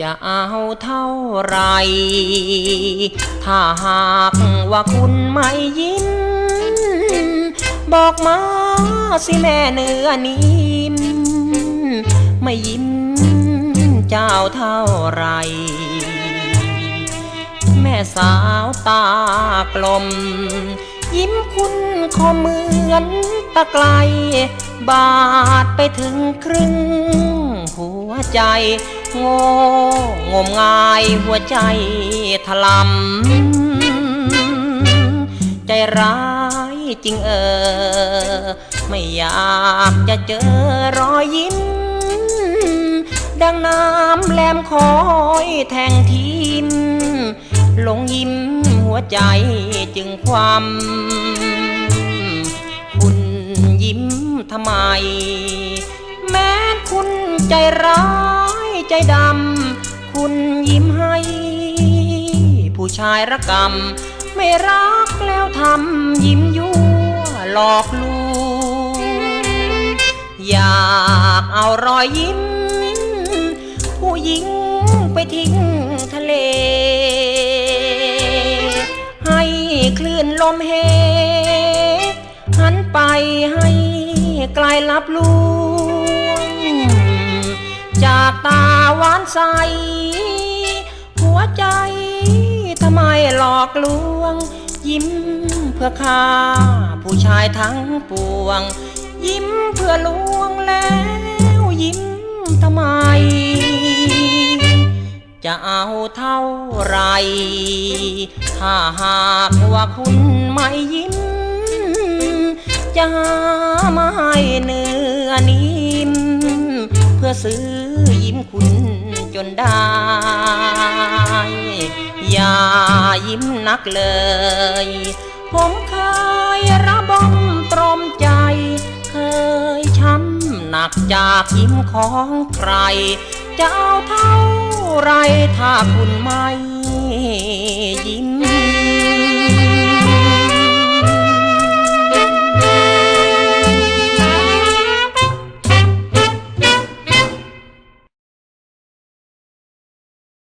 จะเอาเท่าไร ถ้าหากว่าคุณไม่ยิ้มบอกมาสิแม่เนื้อนิ่มไม่ยิ้มเจ้าเท่าไร แม่สาวตากลม ยิ้มคุณคอเหมือนตะไกล บาดไปถึงครึ่งหัวใจ โง่งมงายหัวใจถลำใจร้ายจริงเออ ไม่อยากจะเจอรอยยิ้ม ดังน้ำแหลมคอยแทงทิมลงยิ้มหัวใจจึงความคุณยิ้มทำไม แม้คุณใจร้าย ใจดำ คุณยิ้มให้ ผู้ชายระกำ ไม่รักแล้วทำยิ้มยั่วหลอกลวงอยากเอารอยยิ้ม ผู้หญิงไปทิ้งทะเล ให้คลื่นลมเฮหันไปให้ไกลลับลว ใส หัวใจทำไมหลอกลวง ยิ้มเพื่อข้าผู้ชายทั้งปวง ยิ้มเพื่อลวงแล้วยิ้มทำไม จะเอาเท่าไร ถ้าหากว่าคุณไม่ยิ้ม จะมาให้เนื้อนิ่มเพื่อซื้อ ยิ้มคุณจนได้ อย่ายิ้มนักเลย ผมเคยระบมตรมใจ เคยช้ำหนักจากยิ้มของใคร จะเอาเท่าไรถ้าคุณไม่ยิ้ม